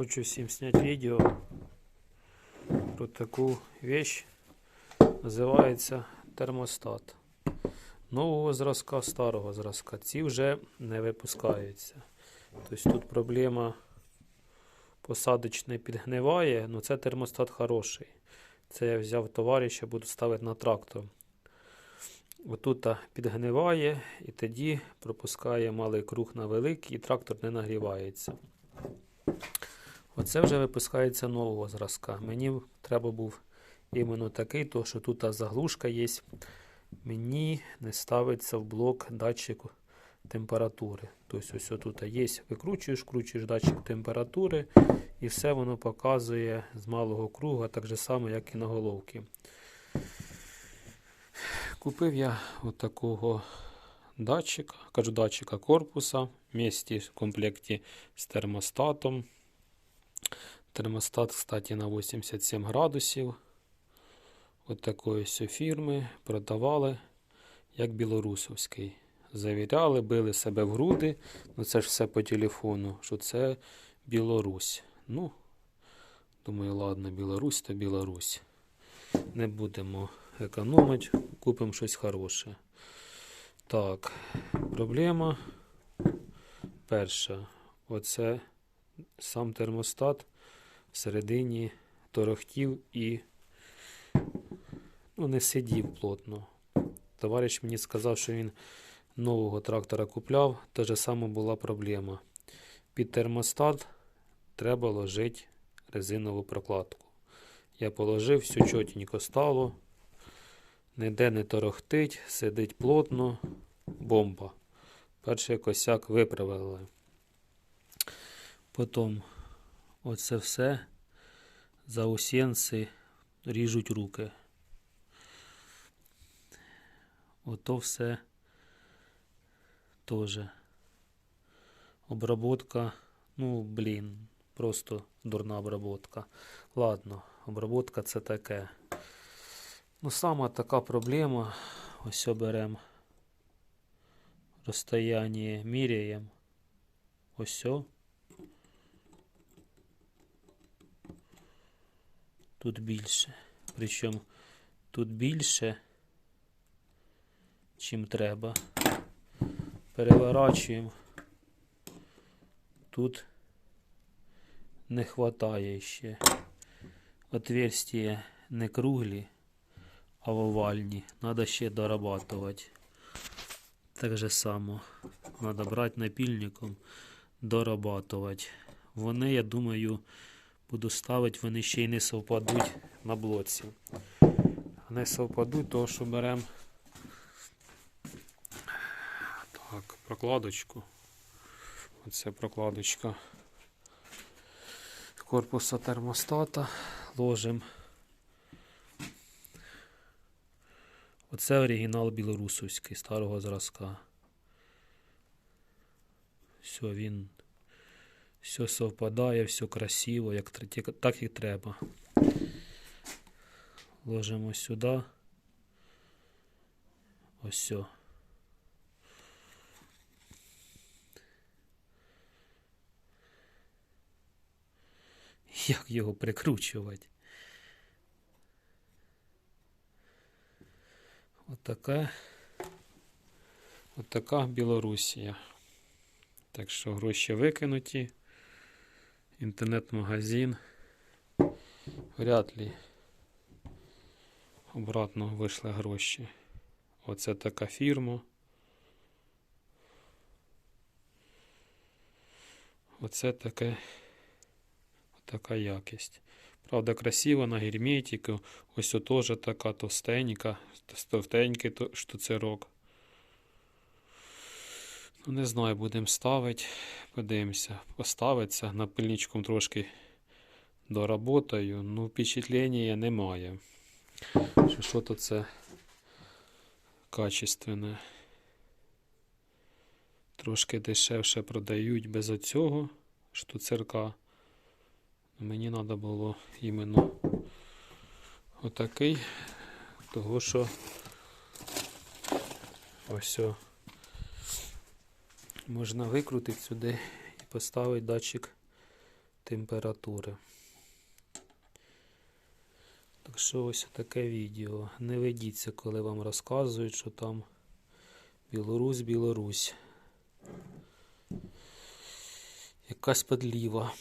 Хочу всім зняти відео про таку вещь. Називається термостат. Нового зразка, старого зразка. Ці вже не випускаються. Тобто тут проблема посадочний підгниває, але це термостат хороший. Це я взяв товариша, буду ставити на трактор. Отут підгниває і тоді пропускає малий круг на великий, і трактор не нагрівається. Оце вже випускається нового зразка. Мені треба був іменно такий, то що тут заглушка є. Мені не ставиться в блок датчик температури. Тобто ось тут є, викручуєш, кручуєш датчик температури, і все воно показує з малого круга, так же само, як і на головці. Купив я от такого датчика, кажу датчика корпуса в місті в комплекті з термостатом. Термостат, кстати, на 87 градусів. От такої ось фірми продавали, як білорусовський. Завіряли, били себе в груди. Ну це ж все по телефону, що це Білорусь. Ну, думаю, ладно, Білорусь то Білорусь. Не будемо економити, купимо щось хороше. Так, проблема перша. Оце сам термостат всередині торохтів і ну, не сидів плотно. Товариш мені сказав, що він нового трактора купляв, та ж саме була проблема. Під термостат треба ложити резинову прокладку. Я положив, все чотенько стало. Ніде не торохтить, сидить плотно, бомба. Перший косяк виправили. Потім оце все заусенці ріжуть руки. Ото все теж. Обработка, ну, блін, просто дурна обработка. Ладно, обработка це таке. Ну, сама така проблема. Ось беремо розстояння, міряємо. Ось. Тут більше. Причому тут більше, чим треба. Переворачуємо. Тут не хватає ще. Отверстия не круглі, а овальні. Надо ще дорабатувати. Так же само. Надо брати напільником, дорабатувати. Вони, я думаю, буду ставити, вони ще й не совпадуть на блоці. Не совпадуть, того що беремо так, прокладочку. Оце прокладочка корпуса термостата. Ложимо. Оце оригінал білорусовський старого зразка. Все, він все совпадає, все красиво, як, так і треба. Ложимо сюди. Ось все. Як його прикручувати? Отака, отака Білорусія. Так що гроші викинуті. Інтернет-магазин. Вряд ли обратно вийшли гроші. Оце така фірма. Оце таке, така якість. Правда, красиво на герметику. Ось теж така товстенька, товстенький то- штуцерок. Ну, не знаю, будемо ставити. Подивимося. Поставиться. Напильничком трошки доработаю. Ну, впечатлення немає. Що що то це качественне. Трошки дешевше продають без оцього штуцерка. Мені треба було іменно отакий, того що ось о, можна викрутити сюди і поставити датчик температури. Так що ось таке відео. Не ведіться, коли вам розказують, що там Білорусь, Білорусь. Якась подліва.